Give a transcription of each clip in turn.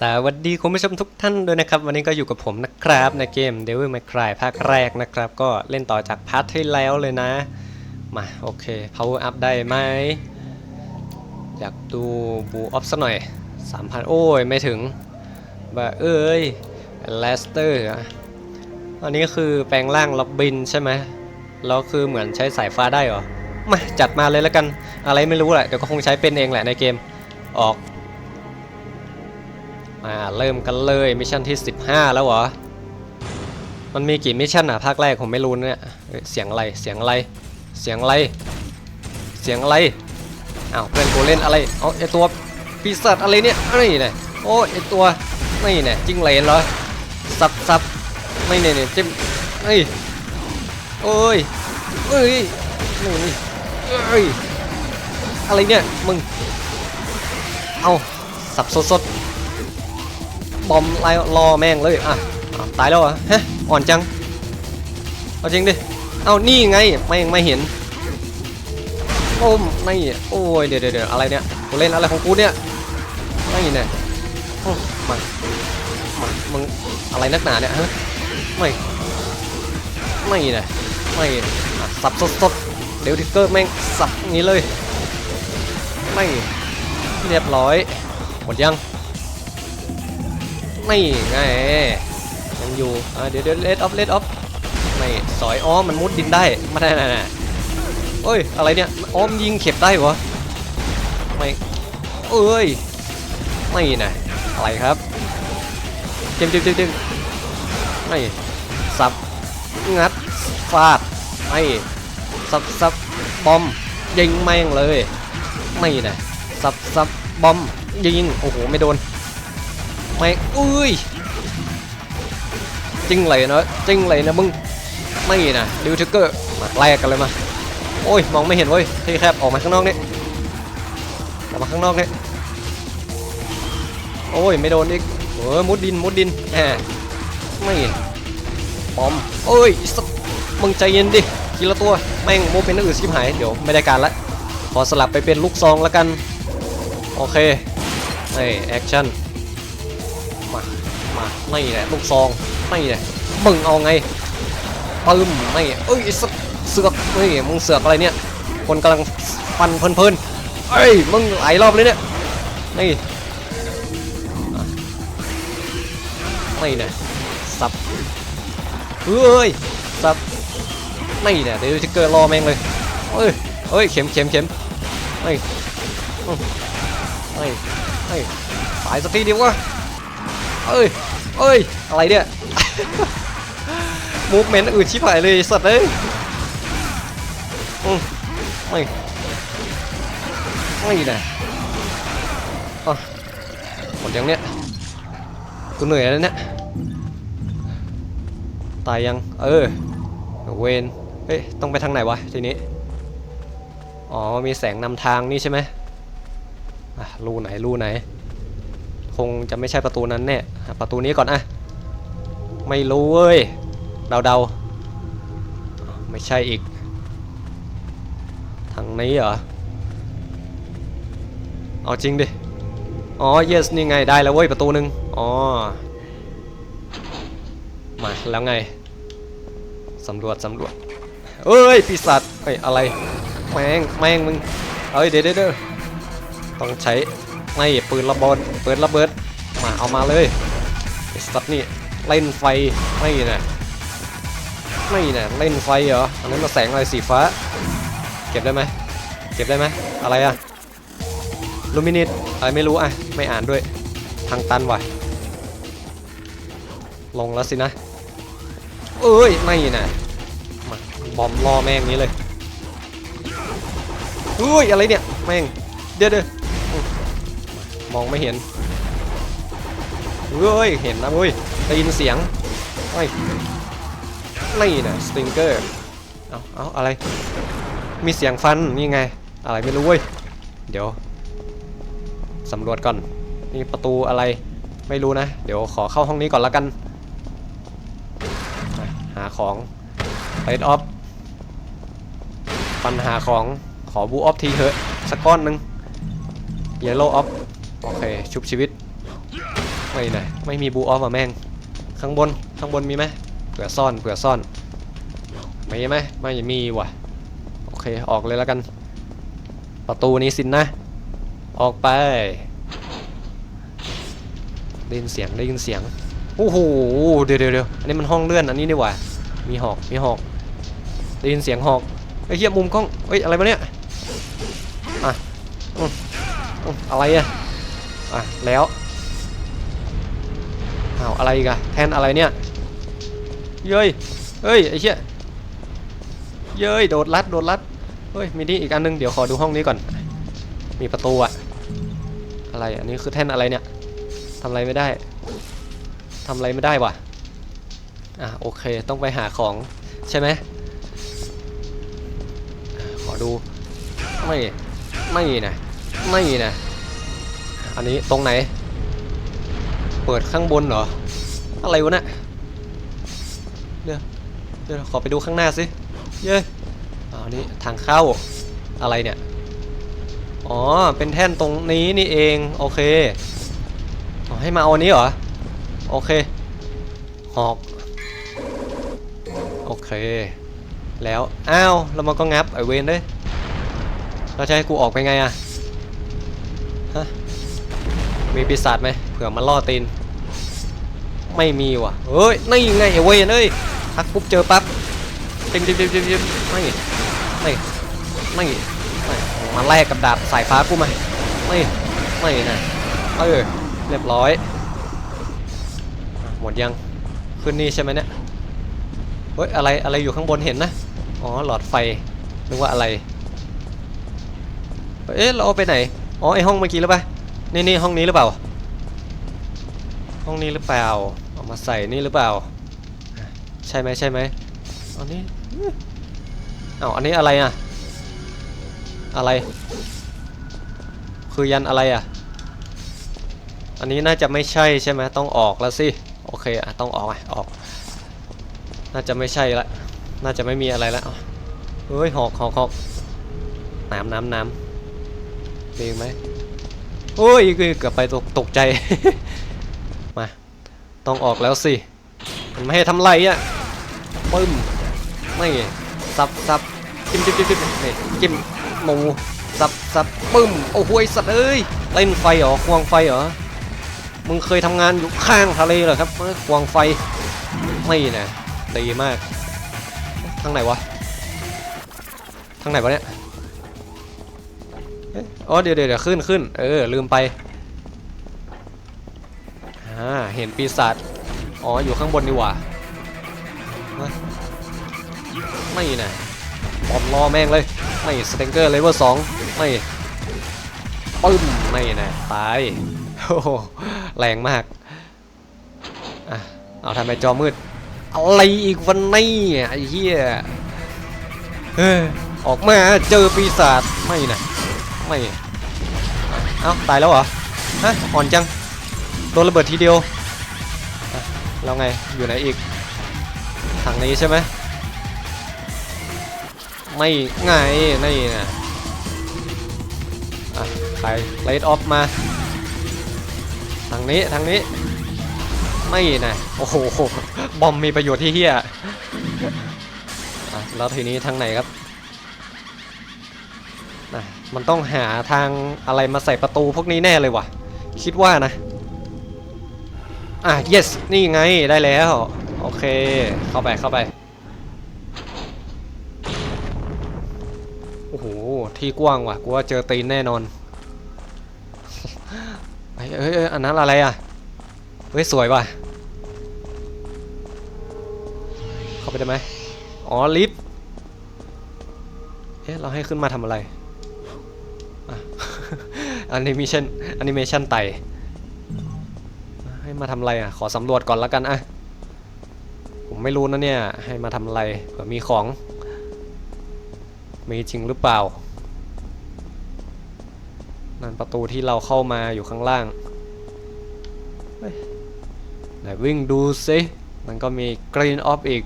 สวัสดีคุณผู้ชมทุกท่านด้วยนะครับ วันนี้ก็อยู่กับผมนะครับในเกม Devil May Cry ภาคแรกนะครับ ก็เล่นต่อจากพาร์ทที่แล้วเลยนะ มาโอเค power up ได้ไหม อยากดูบูออฟสักหน่อย 3,000 โอ้ย ไม่ถึงบ้าเอ้ยเลสเตอร์อันนี้คือแปลงร่างล็อบบินใช่ไหมแล้วคือเหมือนใช้สายฟ้าได้เหรอ มาจัดมาเลยแล้วกัน อะไรไม่รู้แหละ เดี๋ยวก็คงใช้เป็นเองแหละในเกม ออก มาเริ่มกันเลยมิชชั่นที่ 15 แล้วเหรอ มันมีกี่มิชชั่นอะภาคแรกผมไม่รู้เนี่ยเสียงอะไรเสียงอะไรเสียงอะไรเสียงอะไรอ้าวเพื่อนกูเล่นอะไรเอาไอตัวปีศาจอะไรเนี่ยนี่เนี่ยโอ้ไอตัวนี่เนี่ยจิ้งเหลนเหรอสับสับไม่เนี่ยเนี่ยจิ้มเอ้ยโอ้ยเอ้ยนี่นี่เอ้ยอะไรเนี่ยมึงเอาสับสดสดๆ บอมไล่รอแม่งเลยอะตายแล้วเหรอฮะอ่อนจังเอาจริงดิเอานี่ไงแม่งไม่เห็นโอ้มไม่โอ้ยเดี๋ยวเดี๋ยวอะไรเนี่ยกูเล่นอะไรของกูเนี่ยไม่เนี่ยมามามึงอะไรนักหนาเนี่ยฮะไม่ไม่เนี่ยไม่สับสดสดเดี๋ยวทิกเกอร์แม่งสับงนี้เลยไม่เรียบร้อยหมดยัง ไม่ไงยังอยู่เดี๋ยวเดี๋ยวเลดออฟเลดออฟไม่สอยอ้อมันมุดดินได้ไม่ได้นะเอ้ยอะไรเนี่ยอ้อมยิงเข็บได้เหรอไม่เอ้ยไม่นะอะไรครับเจมเจมเจมเจมไม่สับงัดฟาดไม่สับสับบอมยิงแม่งเลยไม่นะสับสับบอมยิงโอ้โหไม่โดน ไม่อุ้ยจริงเลยนะจริงเลยนะมึงไม่นะดิวทิกเกอร์มาแลกกันเลยมาโอ้ยมองไม่เห็นเว้ยที่แคบออกมาข้างนอกนี่ออกมาข้างนอกนี่โอ้ยไม่โดนอีกเออมุดดินมุดดินแหมไม่บอมโอ้ยสักมึงใจเย็นดิทีละตัวแม่งโมเป็นอื่นชิบหายเดี๋ยวไม่ได้การละขอสลับไปเป็นลูกซองแล้วกันโอเคไอ้แอคชั่น มา ไม่แหละลูกซอง ไม่แหละมึงเอาไงปึ้มไม่เอ้ยสเสือกเฮ้ยมึงเสือกอะไรเนี่ย คนกำลังฟันเพลินๆเอ้ยมึงหลายรอบเลยเนี่ยนี่ไม่เนี่ยสับเฮ้ยสับไม่เนี่ยเดี๋ยวจะเกิดรอแม่งเลยเอ้ยเอ้ยเข็มเข็มเข็มเฮ้ยอืมเฮ้ยเฮ้ยตายสักทีเดียววะเอ้ย เอ้ย อะไรเนี่ยมูฟเมนต์อื่นชิบหายเลยสัตว์เลยอืมไม่ไม่นะอะหมดยังเนี่ยกูเหนื่อยแล้วเนี่ยตายยัง เออ เวนเฮ้ย ต้องไปทางไหนวะทีนี้ อ๋อ มีแสงนำทางนี่ใช่ไหมอะรูไหนรูไหน คงจะไม่ใช่ประตูนั้นแน่ประตูนี้ก่อนอะไม่รู้เว้ยเดาเดาไม่ใช่อีกทางนี้เหรอเอาจริงดิอ๋อ yes นี่ไงได้แล้วเว้ยประตูหนึ่งอ๋อมาแล้วไงสำรวจสำรวจเอ้ยปีศาจเฮ้ยอะไรแมงแมงมึงเอ้ยเดี๋ยวเดี๋ยวเดี๋ยวต้องใช้ ไม่ปืนระเบิดปืนระเบิดมาเอามาเลยไอ้สัตว์นี่เล่นไฟไม่นะไม่นะเล่นไฟเหรออันนั้นมาแสงอะไรสีฟ้า เก็บได้ไหมเก็บได้ไหมอะไรอะลูมินิตอะไรไม่รู้อะไม่อ่านด้วยทางตันว่ะลงแล้วสินะ เอ้ยไม่นะมาบอมล่อแม่งนี้เลยอุ้ยอะไรเนี่ยแม่งเดี๋ยวเดี๋ยวอื มองไม่เห็นเฮ้ยเห็นนะเว้ยได้ยินเสียงเฮ้ยนี่นะสติงเกอร์เอาเอาอะไร มีเสียงฟันนี่ไง อะไรไม่รู้เว้ยเดี๋ยวสำรวจก่อนนี่ประตูอะไรไม่รู้นะ เดี๋ยวขอเข้าห้องนี้ก่อนละกัน หาของเ e ดออฟปัญหาของขอบูออฟทีเถอะสักก้อนหนึ่งเยลโล่ออฟ โอเค ชุบชีวิต ไม่ไหนไม่มีบูออฟอะแม่ง ข้างบน ข้างบนมีไหมเผื่อซ่อน เผื่อซ่อนมีไหมไม่มีว่ะ โอเค ออกเลยแล้วกัน ประตูนี้สินนะ ออกไปได้ยินเสียงได้ยินเสียงโอ้โหเดี๋ยวเดี๋ยวเดี๋ยวอันนี้มันห้องเลื่อนอันนี้นี่หว่ามีหอกมีหอกได้ยินเสียงหอกไอ้เหี้ยมุมกล้องเฮ้ยอะไรมาเนี่ยอะออะไรอะ อะแล้วอ้าวอะไรกอะแทนอะไรเนี่ยเย้ยเฮ้ยไอ้เชี่ยเย้ยโดดลัดโดดลัดเฮ้ยมีนี่อีกอันนึงเดี๋ยวขอดูห้องนี้ก่อน มีประตูอะอะไรอันนี้คือแท่นอะไรเนี่ยทำอะไรไม่ได้ทำอะไรไม่ได้ว่ะอะโอเคต้องไปหาของใช่ไหมขอดูไม่ไม่นะไม่นะ อันนี้ตรงไหน เปิดข้างบนเหรอ อะไรวะเนะี่ยเดี๋ยวเดี๋ยวขอไปดูข้างหน้าสิ เย้อ๋อนี่ทางเข้าอะไรเนี่ย อ๋อ เป็นแท่นตรงนี้นี่เอง โอเคอให้มาเอาอันนี้เหรอ โอเค หอก โอเค แล้ว อ้าว แล้วมันก็งับไอเวนเด้ยเราจะให้กูออกไปไงอะฮะ มีปีศาจไหมเผื่อมันล่อตีน ไม่มีว่ะเฮ้ยนี่ไงไอ้เวนเอ้ยทักปุ๊บเจอปั๊บจิ้มจิ้มจิ้มจิ้มจิ้มไม่ไม่ไม่ไม่มาแลกกับดาบสายฟ้ากูมาไม่ไม่นะเออเรียบร้อยอะหมดยังขึ้นนี่ใช่ไหมเนี่ยเฮ้ยอะไรอะไรอยู่ข้างบนเห็นนะอ๋อหลอดไฟนึกว่าอะไรเอ๊ะเราเอาไปไหนอ๋อไอห้องเมื่อกี้หรือเปล่า นี่นี่ห้องนี้หรือเปล่า ห้องนี้หรือเปล่าเอามาใส่นี่หรือเปล่า ใช่ไหมใช่ไหมอันนี้เอาอันนี้อะไรอะ อะไร คือยันอะไรอะ อันนี้น่าจะไม่ใช่ใช่ไหมต้องออกแล้วสิ โอเคอะต้องออกอะออก น่าจะไม่ใช่ละน่าจะไม่มีอะไรแล้วเฮ้ยหอกหอกหอกน้ำน้ำน้ำมีไหม โอ้ยเกือบไปตกตกใจ มา ต้องออกแล้วสิ มันไม่ให้ทำไรอะปึ้มไม่สับสับจิ้มจิ้มจิ้มจิ้มนี่จิ้มหมูสับสับปึ้มโอ้โหสัตว์เอ้ยเล่นไฟเหรอควงไฟเหรอมึงเคยทำงานอยู่ข้างทะเลเหรอครับควงไฟไม่นะดีมากทางไหนวะทางไหนวะเนี่ย อ๊ะอ๋อเดี๋ยวเดี๋ยวขึ้นขึ้นเออลืมไปอ่าเห็นปีศาจอ๋ออยู่ข้างบนดีกว่าไม่นะบอมรอแม่งเลย ไม่สเตงเกอร์เลเวลสองไม่ปึ้มไม่นะตายโอ้โหแรงมากอะเอาทำไมจอมืด อะไรอีกวันนี้ไอ้เหี้ยเฮ้ยออกมาเจอปีศาจไม่นะ ไม่เอ้าตายแล้วเหรอฮะอ่อนจังโดนระเบิดทีเดียวอะแล้วไงอยู่ไหนอีกทางนี้ใช่ไหมไม่ไงนี่นะอะใครเลดออฟมาทางนี้ทางนี้ไม่นะโอ้โหบอมมีประโยชน์ที่เฮียแล้วทีนี้ทางไหนครับ มันต้องหาทางอะไรมาใส่ประตูพวกนี้แน่เลยว่ะคิดว่านะ อะ yes นี่ไงได้แล้ว โอเค เข้าไปเข้าไป โอ้โห ที่กว้างว่ะ กูว่าเจอตีนแน่นอนเฮ้ยเฮ้ยอันนั้นอะไรอะ เฮ้ย สวยว่ะ เข้าไปได้ไหมอ๋อ ลิฟต์เอ๊ะเราให้ขึ้นมาทำอะไร แอนิเมชันแอนิเมชันไตให้มาทำอะไรอะ ขอสำรวจก่อนแล้วกันอะ ผมไม่รู้นะเนี่ย ให้มาทำอะไรเผื่อมีของ มีจริงหรือเปล่า นั่นประตูที่เราเข้ามาอยู่ข้างล่างไหนวิ่งดูสิมันก็มีกรีนออฟอีก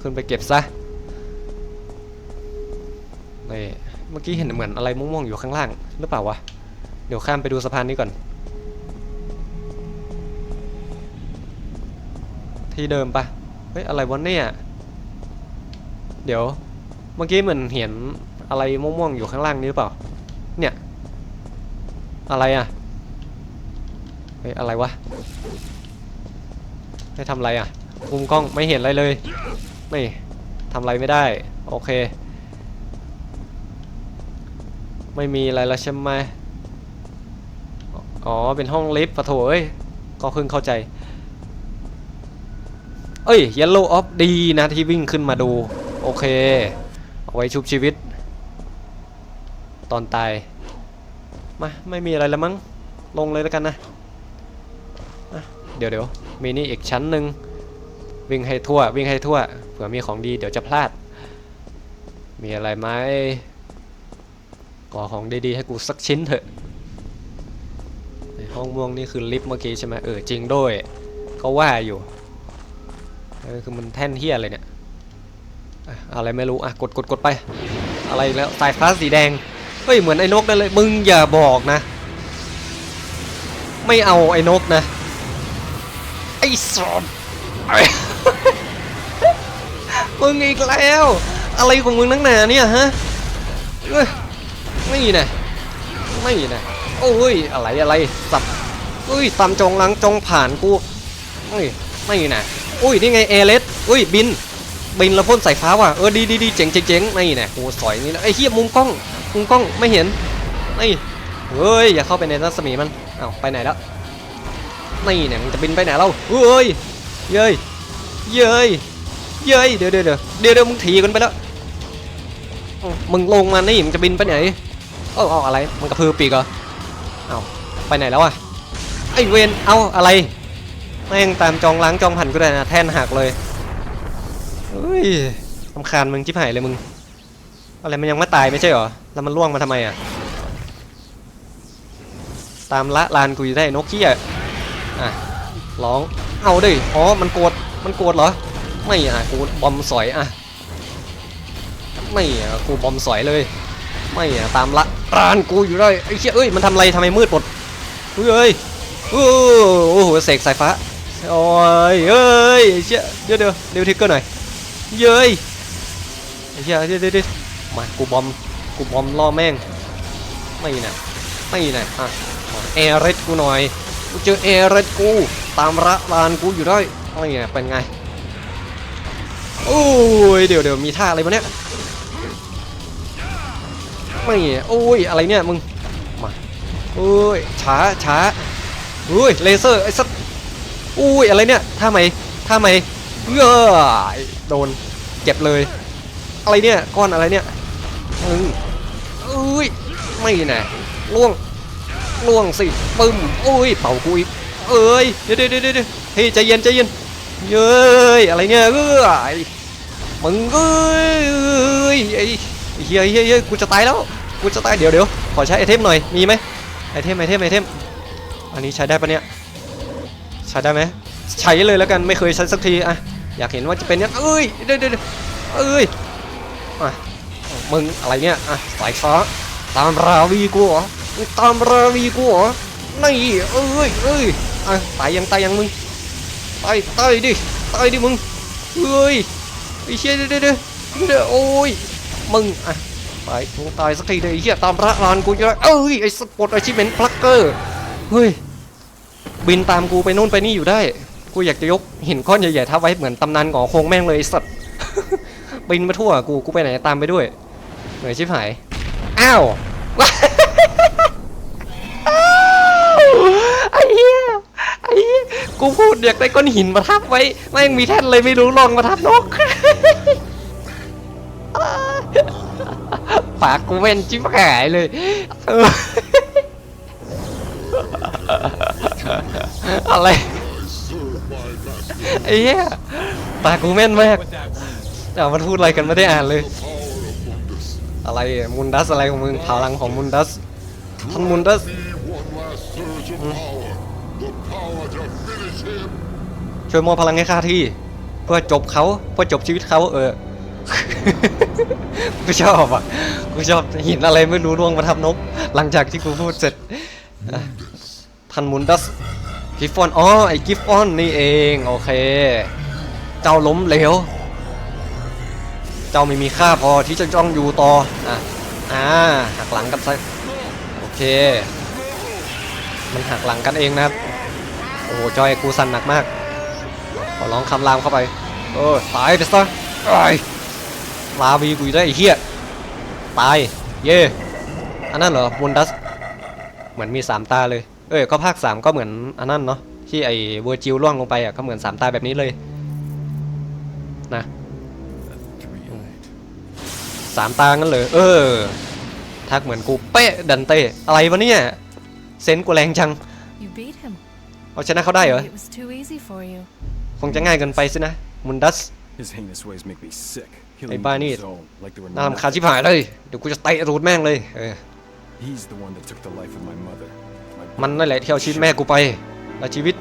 ขึ้นไปเก็บซะนี่ เมื่อกี้เห็นเหมือนอะไรม่วงๆอยู่ข้างล่างหรือเปล่าวะ เดี๋ยวข้ามไปดูสะพานนี้ก่อน ที่เดิมปะเฮ้ยอะไรวะเนี่ย เดี๋ยว เมื่อกี้เหมือนเห็นอะไรม่วงๆอยู่ข้างล่างนี้หรือเปล่า เนี่ย อะไรอะเฮ้ยอะไรวะไม่ทำอะไรอะมุมกล้องไม่เห็นอะไรเลย ไม่ทำอะไรไม่ได้ โอเค ไม่มีอะไรแล้วใช่ไหมอ๋อ เป็นห้องลิฟต์ปะโถเอ้ย ก็เพิ่งเข้าใจ เอ้ย Yellow Off ดีนะที่วิ่งขึ้นมาดู โอเค เอาไว้ชุบชีวิต ตอนตาย มา ไม่มีอะไรแล้วมั้ง ลงเลยแล้วกันนะะเดี๋ยวเดี๋ยวมีนี่อีกชั้นหนึ่ง วิ่งให้ทั่ว วิ่งให้ทั่ว เผื่อมีของดีเดี๋ยวจะพลาด มีอะไรไหม ก่อของดีๆให้กูสักชิ้นเถอะ ในห้องม่วงนี่คือลิฟต์เมื่อกี้ใช่ไหมเออจริงด้วยก็ว่าอยู่เออคือมันแท่นเฮียอะไรเนี่ยอะไรไม่รู้อะกดกดกดไป อะไรอีกแล้วสายฟ้าสีแดงเฮ้ยเหมือนไอ้นกนั่นเลยมึงอย่าบอกนะ ไม่เอาไอ้นกนะไอ้สอนมึงอีกแล้ว อะไรของมึงนักหนาเนี่ยฮะ ไม่นะไม่นะโอ้ยอะไรอะไรสับเอ้ยตามจองลังจองผ่านกูเอ้ยไม่นะอุ้ยนี่ไงเอเลสอุ้ยบินบินแล้วพ่นสายฟ้าว่ะเออดีดีดีเจ๋งเจ๋งไม่นะกูสอยนี่นะไอ้เหี้ยมุมกล้องมุมกล้องไม่เห็นไม่เฮ้ยอย่าเข้าไปในรัศมีมันเอ้าไปไหนแล้วนี่เนี่ยมันจะบินไปไหนแล้วเฮ้ยเย้ยเย้ยเย้ยเดี๋ยวเดี๋ยวเดี๋ยวเดี๋ยวเดี๋ยวมึงถีกันไปแล้วอ้าวมึงลงมานี่มึงจะบินไปไหน เออเอาอะไรมันกระพือปีกเหรอเอาไปไหนแล้วอะไอเวนเอาอะไรแม่งตามจองล้างจองผ่านกูได้นะแท่นหักเลยเฮ้ยลำคาญมึงชิบหายเลยมึงอะไรมันยังไม่ตายไม่ใช่เหรอแล้วมันล่วงมาทำไมอะตามละลานกูอยู่ได้นกเขี้ยอะร้องเอาดิอ๋อมันโกรธมันโกรธเหรอไม่อะกูบอมสอยอะไม่อะกูบอมสอยเลย ไม่อะตามละลานกูอยู่ได้ไอ้เขี้ยเอ้ยมันทำอะไรทำไมมืดหมดเฮ้ยโอ้โหเสกสายฟ้าโอ้ยเอ้ยไอ้เชี่ยเดี๋ยวเดี๋ยวเดี๋ยวทิกเกอร์หน่อยเย้ยไอ้เชี่ยเดี๋ยวเดี๋ยวมากูบอมกูบอมล่อแม่งไม่นะไม่นะอะแอร์เรดกูหน่อยกูเจอแอร์เรดกูตามระลานกูอยู่ได้ไม่นะเป็นไงโอ้ยเดี๋ยวเดี๋ยวมีท่าอะไรมาเนี่ย ไม่โอ้ยอะไรเนี่ยมึงมาโอ้ยช้าช้าโอ้ยเลเซอร์ไอ้สัสอุ้ยอะไรเนี่ยท่าไหมท่าไหมเอ้โดนเจ็บเลย อะไรเนี่ยก้อนอะไรเนี่ยมึงอุ้ยไม่นะล่วงล่วงสิปึ้มอุ้ยเป่ากูอีกเอ้ยเดี๋ยวเดี๋ยวเดี๋ยวเฮ้ยใจเย็นใจเย็นเย้ยอะไรเนี่ยเอ้ยมึงเอ้ยเอ้ยไอ้เฮ้ยเฮ้ยเฮ้ยกูจะตายแล้ว กูจะตายเดี๋ยวเดี๋ยวขอใช้ไอเทมหน่อยมีไหมไอเทมไอเทมไอเทมอันนี้ใช้ได้ปะเนี่ยใช้ได้ไหมใช้เลยแล้วกันไม่เคยใช้สักทีอะอยากเห็นว่าจะเป็นยังเอ้ยเดี๋ยวเดี๋ยวเดี๋ยวเอ้ยอะมึงอะไรเนี่ยอะสายฟ้าตามราวีกูเหรอตามราวีกูเหรอนี่เอ้ยเอ้ยอะตายยังตายยังมึงตายตายดิตายดิมึงเอ้ยไอ้เชี่ยเดี๋ยวเดี๋ยวเดี๋ยวเดี๋ยวโอ้ยมึงอะ ตายมึงตายสักทีเลยไอ้เหี้ยตามระรานกูจะได้เอ้ยไอ้สปอร์ตไอชิเมนพลักเกอร์เฮ้ยบินตามกูไปนู่นไปนี่อยู่ได้ กูอยากจะยกหินก้อนใหญ่ๆทับไว้เหมือนตำนานหงอคงแม่งเลยไอ้สัตว์บินมาทั่วกูกูไปไหนตามไปด้วยเหนื่อยชิบหายอ้าวไอ้เหี้ยไอ้เหี้ยกูพูดอยากได้ก้อนหินมาทับไว้แม่งมีแท่นเลยไม่รู้ลองมาทับนก ปากกูเว้นชิบหายเลยเอออะไรไอ้เหี้ยปากกูแม่นมากแต่มันพูดอะไรกันไม่ได้อ่านเลย อะไรมุนดัสอะไรของมึงพลังของมุนดัสท่านมุนดัสช่วยมอบพลังให้ข้าที่ เพื่อจบเขาเพื่อจบชีวิตเขาเออ กูชอบอะ กูชอบหินอะไรไม่รู้ล่วงมาทับนก หลังจากที่กูพูดเสร็จอะท่านมุนดัสกิฟฟอนอ๋อไอ้กิฟฟอนนี่เอง โอเคจ้าล้มเหลว เจ้าไม่มีค่าพอที่จะต้องอยู่ต่อ อะ อ่า หักหลังกันซะโอเค มันหักหลังกันเองนะครับ โอ้โหจอยกูสั่นหนักมาก ขอร้องคำรามเข้าไป เออ ตายไปซะไอ้ย ลาวีกูอยู่ได้ไอ้เหี้ยตาย เย่อันนั้นเหรอมุนดัส เหมือนมีสามตาเลย เอ้ยก็ภาคสามก็เหมือนอันนั้นเนาะที่ไอเวอร์จิลล่วงลงไปอะก็เหมือนสามตาแบบนี้เลยนะสามตางั้นเลย เออ ทักเหมือนกูเป๊ะดันเต้อะไรวะเนี่ยเซนส์กูแรงจัง You beat him. เอาชนะเขาได้เหรอ Maybe It was too easy for you. คงจะง่ายเกินไปสินะมุนดัส His heinous ways make me sick. Hey, Killing Barney. me in his own, like they were น่ารำคาญ nothing. ชิบหายเลย เดี๋ยวกูจะเตะรูดแม่งเลยเออ He's the one that took the life of my mother. My มันนั่นแหละที่เอาชีวิตแม่กูไป และชีวิต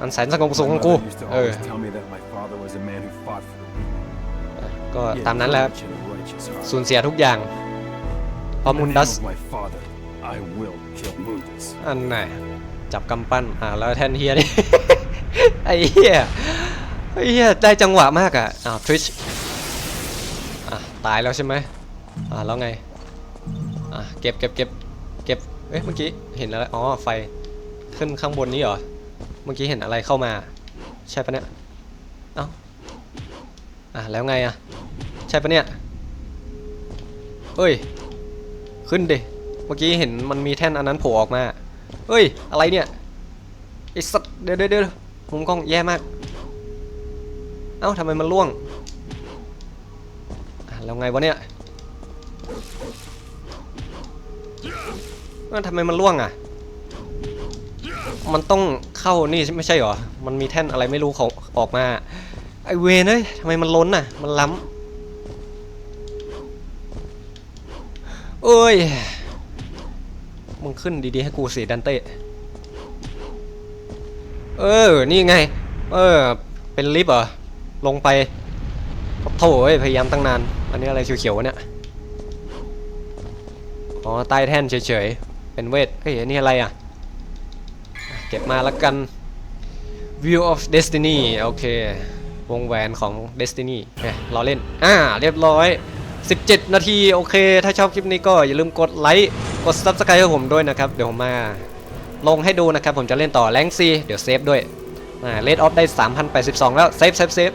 อันแสนสงบสุข My ของกู mother used to เออ always tell me that my father was a man who fought for the people. ก็ He had ตามนั้นแหละ courage and a righteous heart. สูญเสียทุกอย่างเพราะ In มุ the น name ดัส of my father, I will kill Mundus. อันไหนจับกำปั้น อ่าแล้วแทนเฮียนี่ ไอ้เฮียไอ้เฮียได้จังหวะมากอะอ้าวทริชอะ ตายแล้วใช่ไหมอ่าแล้วไงอะเก็บเก็บเก็บเก็บเอ๊ะเมื่อกี้เห็นอะไรอ๋อไฟขึ้นข้างบนนี้เหรอเมื่อกี้เห็นอะไรเข้ามาใช่ปะเนี่ยเอ้าอะแล้วไงอะใช่ปะเนี่ยเอ้ยขึ้นดิเมื่อกี้เห็นมันมีแท่นอันนั้นโผล่ออกมาเฮ้ยอะไรเนี่ยไอ้สัตว์เดี๋ยวเดี๋ยวเดี๋ยวมุมกล้องแย่มากเอ้าทำไมมันล่วง แล้วไงวะเนี่ยเอ้าทำไมมันล่วงอะ มันต้องเข้านี่ไม่ใช่หรอ มันมีแท่นอะไรไม่รู้เขาออกมา ไอเวนเอ้ยทำไมมันล้นอะ มันล้ำเอ้ย มึงขึ้นดีๆให้กูสิดันเต้ เออ นี่ไง เออ เป็นลิฟต์เหรอ ลงไป โถ่เอ้ยพยายามตั้งนาน อันนี้อะไรเขียวๆวะเนี่ย อ๋อใต้แท่นเฉยๆ เป็นเวท เฮ้ยอันนี้อะไรอะ เก็บมาแล้วกัน View of Destiny โอเค วงแหวนของ Destiny เฮ้ยเราเล่น อ่า เรียบร้อย 17 นาที โอเค ถ้าชอบคลิปนี้ก็อย่าลืมกดไลค์ กด Subscribe ให้ผมด้วยนะครับ เดี๋ยวผมมาลงให้ดูนะครับ ผมจะเล่นต่อแรงซีเดี๋ยวเซฟด้วย อ่าเลดออฟได้ 3,082 แล้ว เซฟเซฟเซฟ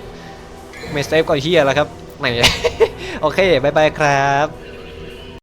เมสเซฟก็เฮียแล้วครับไหน โอเคบายบายครับ